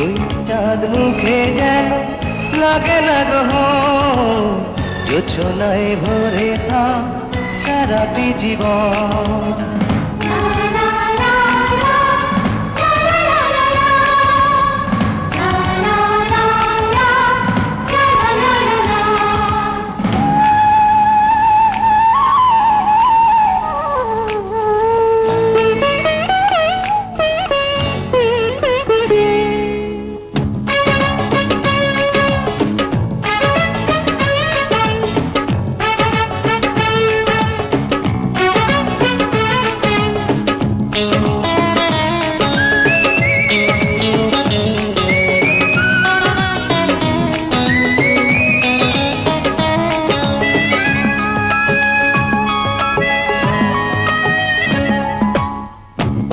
ওই চাঁদ মুখে যেন লাগে না গ্রহ। যোছনায় ভরে থাক সারাটি জীবন।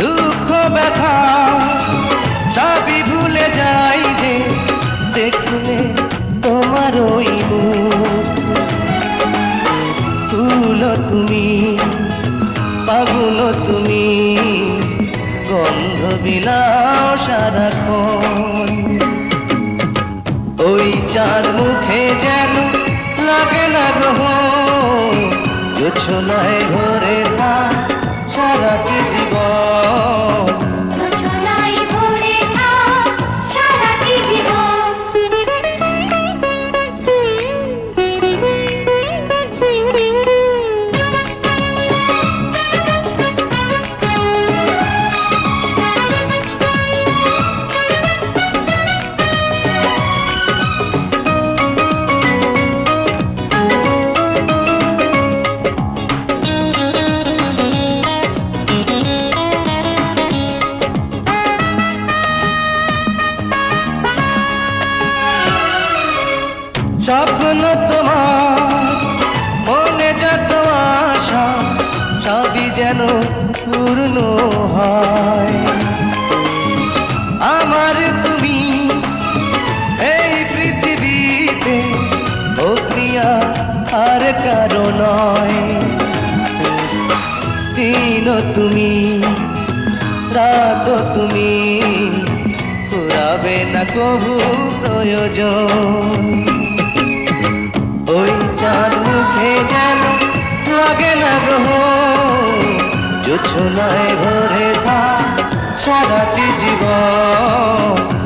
দুঃখ, ব্যথা ভুলে যাই তোমার ওই তুলো তুমি গন্ধ বিলাও সারাক্ষণ। ওই চাঁদ মুখে যেন লাগে না গ্রহ যোছনায় ঘরে থাক সারাটি জীবন। আমার এই পৃথিবীতে ও প্রিয়া আর কারও নয়। দিন তুমি, রাত তুমি পুরাবে না কবু প্রয়োজন। ওই চাঁদ মুখে যেন লাগে না গ্রহ যোছনায় ভরে থাক সারাটি জীবন।